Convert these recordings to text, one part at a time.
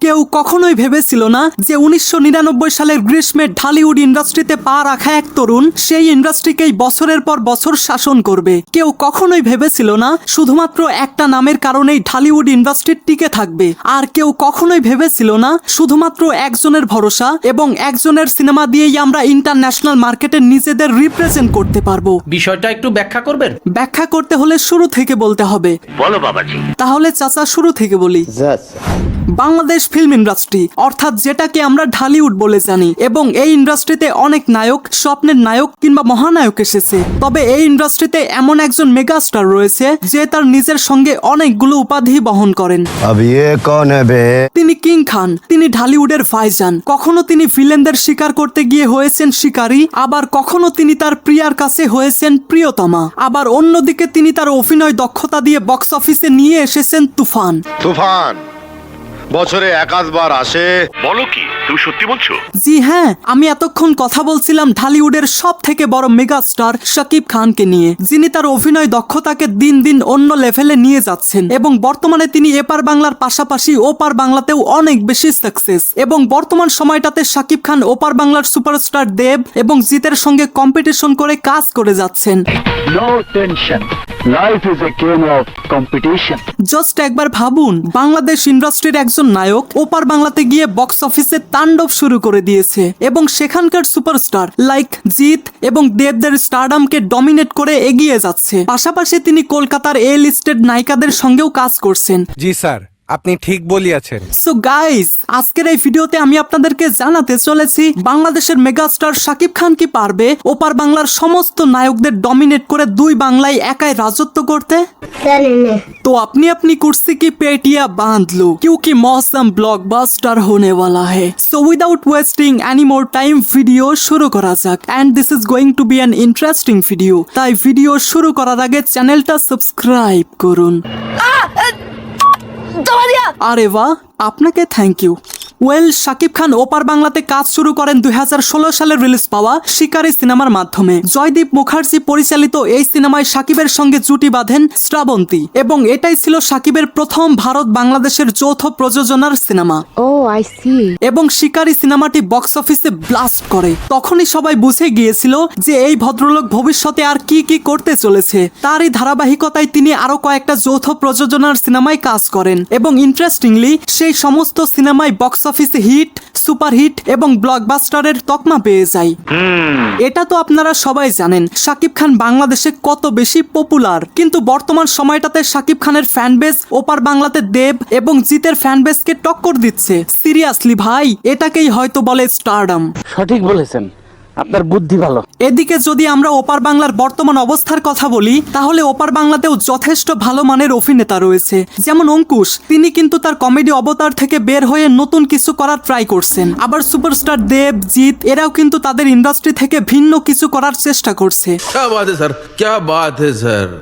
কেউ কখনোই ভেবেছিল না যে উনিশশো নিরানব্বই সালের গ্রীষ্মে ঢালিউড ইন্ডাস্ট্রিতে পা রাখা এক তরুণ সেই ইন্ডাস্ট্রিকেই বছরের পর বছর শাসন করবে। কেউ কখনোই ভেবেছিল না শুধুমাত্র একটা নামের কারণেই ঢালিউড ইন্ডাস্ট্রি টিকে থাকবে। আর কেউ কখনোই ভেবেছিল না শুধুমাত্র একজনের ভরসা এবং একজনের সিনেমা দিয়েই আমরা ইন্টারন্যাশনাল মার্কেটে নিজেদের রিপ্রেজেন্ট করতে পারব। বিষয়টা একটু ব্যাখ্যা করবেন? ব্যাখ্যা করতে হলে শুরু থেকে বলতে হবে। বলো বাবাজি। তাহলে চাচা শুরু থেকে বলি। বাংলাদেশ ফিল্ম ইন্ডাস্ট্রি অর্থাৎ যেটাকে আমরা ঢালিউড বলে জানি। এবং এই ইন্ডাস্ট্রিতে অনেক নায়ক স্বপ্নের নায়ক কিংবা মহানায়ক এসেছে। তবে এই ইন্ডাস্ট্রিতে এমন একজন মেগাস্টার রয়েছে যে তার নিজের সঙ্গে অনেকগুলো উপাধি বহন করেন। তিনি কিং খান তিনি ঢালিউডের ফাইজান কখনো তিনি ভিলেনদের শিকার করতে গিয়ে হয়েছেন শিকারী আবার কখনো তিনি তার প্রিয়ার কাছে হয়েছেন প্রিয়তমা। আবার অন্যদিকে তিনি তার অভিনয় দক্ষতা দিয়ে বক্স অফিসে নিয়ে এসেছেন তুফান। তুফান। বছরে একাধবার আসে। বলো কি তুমি সত্যি বলছো? জি হ্যাঁ আমি এতক্ষণ কথা বলছিলাম ঢালিউডের সব থেকে বড় মেগা স্টার শাকিব খানকে নিয়ে যিনি তার অভিনয় দক্ষতাকে দিন দিন অন্য লেভেলে নিয়ে যাচ্ছেন এবং বর্তমানে তিনি এপার বাংলার পাশাপাশি ওপার বাংলাতেও অনেক বেশি সাকসেস এবং বর্তমান সময়টাতে শাকিব খান ওপার বাংলার সুপারস্টার দেব এবং জিতের সঙ্গে কম্পিটিশন করে কাজ করে যাচ্ছেন. জাস্ট একবার ভাবুন বাংলাদেশ ইন্ডাস্ট্রির একজন নায়ক ওপার বাংলাতে গিয়ে বক্স অফিসে তাণ্ডব শুরু করে দিয়েছে এবং সেখানকার সুপারস্টার লাইক জিৎ এবং দেবদের স্টারডামকে ডমিনেট করে এগিয়ে যাচ্ছে। পাশাপাশি তিনি কলকাতার এ লিস্টেড নায়িকাদের সঙ্গেও কাজ করছেন। জি, স্যার। আপনি ঠিক বলিয়াছেন সো গাইস আজকের এই ভিডিওতে আমি আপনাদেরকে জানাতে চলেছি বাংলাদেশের মেগাস্টার শাকিব খান কি পারবে ওপার বাংলার সমস্ত নায়কদের ডমিনেট করে দুই বাংলায় একাই রাজত্ব করতে तो अपनी अपनी कुर्सी की पेटियां बांध लो क्योंकि मौसम ब्लॉकबस्टर होने वाला है so without wasting any more time video শুরু করা যাক and this is going to be an interesting video তাই ভিডিও শুরু করার আগে চ্যানেলটা সাবস্ক্রাইব করুন আরে বাহ আপনাকে thank you well Shakib Khan ওপার বাংলাতে কাজ শুরু করেন দুই সালে রিলিজ পাওয়া শিকারী সিনেমার মাধ্যমে। জয়দীপ মুখার্জি পরিচালিত এই সিনেমায় শাকিবের সঙ্গে জুটি বাঁধেন শ্রাবন্তী এবং এটাই ছিল শাকিবের প্রথম ভারত বাংলাদেশের যৌথ প্রযোজনার সিনেমা. এবং শিকারী সিনেমাটি বক্স অফিসে ব্লাস্ট করে। তখনই সবাই বুঝে গিয়েছিল যে এই ভদ্রলোক ভবিষ্যতে আর কি কি করতে চলেছে। তারই ধারাবাহিকতায় তিনি আরও কয়েকটা যৌথ প্রযোজনার সিনেমায় কাজ করেন এবং ইন্টারেস্টিংলি সেই সমস্ত সিনেমায় বক্স অফিসে হিট সুপারহিট এবং ব্লকবাস্টারের তকমা পেয়ে যায় এটা তো আপনারা সবাই জানেন শাকিব খান বাংলাদেশে কত বেশি পপুলার কিন্তু বর্তমান সময়টাতে শাকিব খানের ফ্যান বেস ওপার বাংলাতে দেব এবং জিতের ফ্যান বেসকে টক্কর দিচ্ছে। সিরিয়াসলি ভাই এটাকেই হয়তো বলে স্টারডাম সঠিক বলেছেন। আপনার বুদ্ধি ভালো। এদিকে যদি আমরা ওপার বাংলার বর্তমান অবস্থার কথা বলি তাহলে ওপার বাংলাতেও যথেষ্ট ভালো মানের অভিনেতা রয়েছে। যেমন অঙ্কুশ তিনি কিন্তু তার কমেডি অবতার থেকে বের হয়ে নতুন কিছু করার ট্রাই করছেন। আবার সুপারস্টার দেব জিৎ এরাও কিন্তু তাদের ইন্ডাস্ট্রি থেকে ভিন্ন কিছু করার চেষ্টা করছে।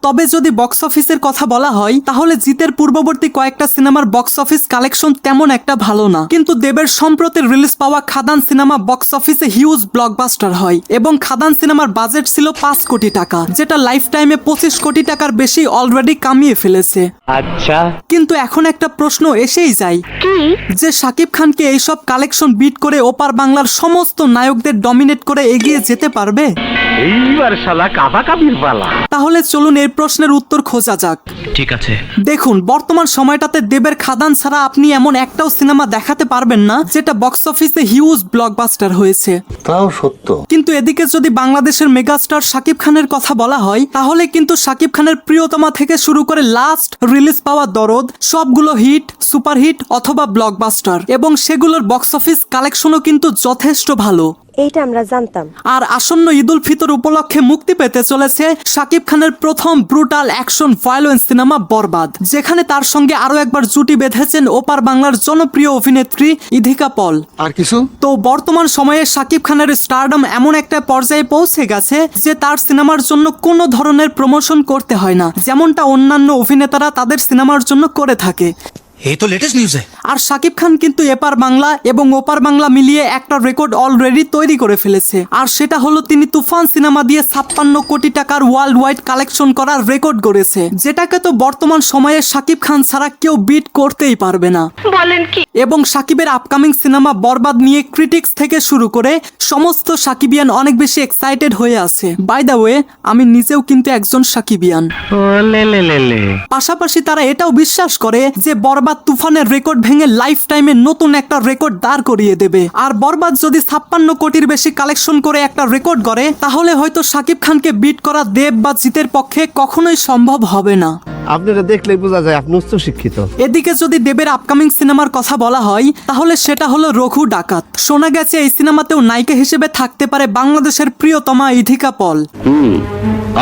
তবে যদি বক্স অফিসের কথা বলা হয় তাহলে জিতের পূর্ববর্তী কয়েকটা সিনেমার বক্স অফিস কালেকশন তেমন একটা ভালো না। কিন্তু দেবের সম্প্রতি রিলিজ পাওয়া খাদান সিনেমা বক্স অফিসে হিউজ ব্লকবাস্টার হয়। এবং খাদান সিনেমার বাজেট ছিল পাঁচ কোটি টাকা যেটা লাইফ টাইমে পঁচিশ কোটি টাকার বেশি অলরেডি কামিয়ে ফেলেছে। আচ্ছা। কিন্তু এখন একটা প্রশ্ন এসেই যায়। যে শাকিব খানকে এইসব কালেকশন বিট করে ওপার বাংলার সমস্ত নায়কদের ডমিনেট করে এগিয়ে যেতে পারবে? এইবার শালা কাবা কাবির পালা। তাহলে চলুন এই প্রশ্নের উত্তর খোঁজা যাক। ঠিক আছে। দেখুন বর্তমান সময়টাতে দেবের খাদান ছাড়া আপনি এমন একটাও সিনেমা দেখাতে পারবেন না যেটা বক্স অফিসে হিউজ ব্লকবাস্টার হয়েছে। তাও সত্য। কিন্তু এদিকে যদি বাংলাদেশের মেগাস্টার শাকিব খানের কথা বলা হয়, তাহলে কিন্তু শাকিব খানের প্রিয়তমা থেকে শুরু করে লাস্ট রিলিজ পাওয়া দরদ সবগুলো হিট সুপারহিট অথবা ব্লকবাস্টার এবং সেগুলোর বক্স অফিস কালেকশনও কিন্তু যথেষ্ট ভালো। এইটা আমরা জানতাম। আর আসন্ন ঈদুল ফিতর উপলক্ষে মুক্তি পেতে চলেছে শাকিব খানের প্রথম brutal action violence cinema Borbaad যেখানে তার সঙ্গে আরও একবার জুটি বেঁধেছেন ওপার বাংলার জনপ্রিয় অভিনেত্রী ইধিকা পল। আর কিছু? তো বর্তমান সময়ে শাকিব খানের স্টারডম এমন একটা পর্যায়ে পৌঁছে গেছে যে তার সিনেমার জন্য কোনো ধরনের প্রমোশন করতে হয় না যেমনটা অন্যান্য অভিনেতারা তাদের সিনেমার জন্য করে থাকে। এই তো লেটেস্ট নিউজ আর শাকিব খান কিন্তু এপার বাংলা এবং ওপার বাংলা মিলিয়ে একটা রেকর্ড অলরেডি তৈরি করে ফেলেছে। আর সেটা হলো তিনি তুফান সিনেমা দিয়ে ছাপ্পান্ন কোটি টাকার ওয়ার্ল্ড ওয়াইড কালেকশন করার রেকর্ড করেছে যেটাকে তো বর্তমান সময়ে শাকিব খান ছাড়া কেউ বিট করতেই পারবে না। বলেন কি? এবং সাকিবের আপকামিং সিনেমা বরবাদ নিয়ে ক্রিটিক্স থেকে শুরু করে সমস্ত সাকিবিয়ান অনেক বেশি এক্সাইটেড হয়ে আছে। বাই দ্য ওয়ে আমি নিজেও কিন্তু একজন সাকিবিয়ান। পাশাপাশি তারা এটাও বিশ্বাস করে যে বরবাদ তুফানের রেকর্ড ভেঙে লাইফ টাইমে নতুন একটা রেকর্ড দাঁড় করিয়ে দেবে। আর বরবাদ যদি ছাপ্পান্ন কোটির বেশি কালেকশন করে একটা রেকর্ড করে তাহলে হয়তো সাকিব খানকে বিট করা দেব বা জিতের পক্ষে কখনোই সম্ভব হবে না। আপনারা দেখলেই বোঝা যায় আপনি উচ্চ শিক্ষিত। এদিকে যদি দেবের আপকামিং সিনেমার কথা বলা হয় তাহলে সেটা হলো রঘু ডাকাত। শোনা গেছে এই সিনেমাতেও নায়িকা হিসেবে থাকতে পারে বাংলাদেশের প্রিয়তমা ইধিকা পল।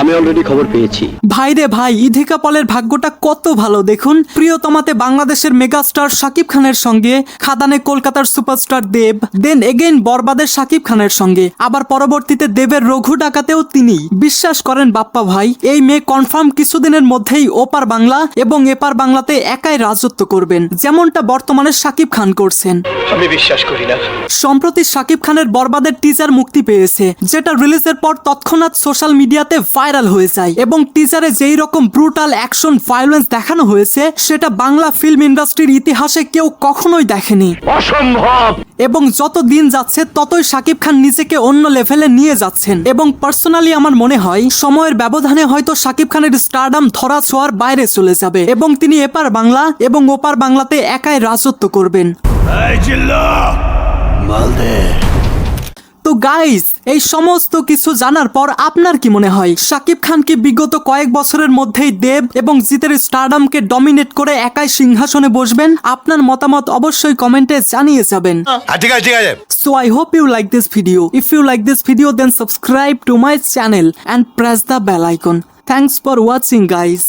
আমি অলরেডি খবর পেয়েছি। ভাই রে ভাই ইধিকা পলের ভাগ্যটা কত ভালো দেখুন। প্রিয়তমাতে বাংলাদেশের মেগাস্টার শাকিব খানের সঙ্গে খাদানে কলকাতার সুপারস্টার দেব দেন এগেইন বরবাদের শাকিব খানের সঙ্গে। আবার পরবর্তীতে দেবের রঘু ডাকাতেও তিনি। বিশ্বাস করেন বাপ্পা ভাই এই মেয়ে কনফার্ম কিছুদিনের মধ্যেই ওপার বাংলা এবং এপার বাংলাতে একাই রাজত্ব করবেন যেমনটা বর্তমানে শাকিব খান করছেন। আমি বিশ্বাস করি না। সম্প্রতি শাকিব খানের বরবাদের টিজার মুক্তি পেয়েছে যেটা রিলিজের পর তৎক্ষণাৎ সোশ্যাল মিডিয়াতে ভাইরাল হয়ে যায় এবং টিজারে যেই রকম ব্রুটাল অ্যাকশন ভায়োলেন্স দেখানো হয়েছে সেটা বাংলা ফিল্ম ইন্ডাস্ট্রির ইতিহাসে কেউ কখনোই দেখেনি। অসম্ভব! এবং যত দিন যাচ্ছে ততই শাকিব খান নিজেকে অন্য লেভেলে নিয়ে যাচ্ছেন। এবং পার্সোনালি আমার মনে হয় সময়ের ব্যবধানে হয়তো শাকিব খানের স্টারডাম ধরা ছোঁয়ার বাইরে চলে যাবে এবং তিনি এপার বাংলা এবং ওপার বাংলাতে একাই রাজত্ব করবেন। তো গাইস এই সমস্ত কিছু জানার পর আপনার কি মনে হয়? সাকিব খান কি বিগত কয়েক বছরের মধ্যেই দেব এবং জিতের স্টারডামকে ডমিনেট করে একাই সিংহাসনে বসবেন? আপনার মতামত অবশ্যই কমেন্টে জানিয়ে যাবেন। ঠিক আছে ঠিক আছে। So I hope you like this video. If you like this video then subscribe to my channel and press the bell icon. Thanks for watching guys.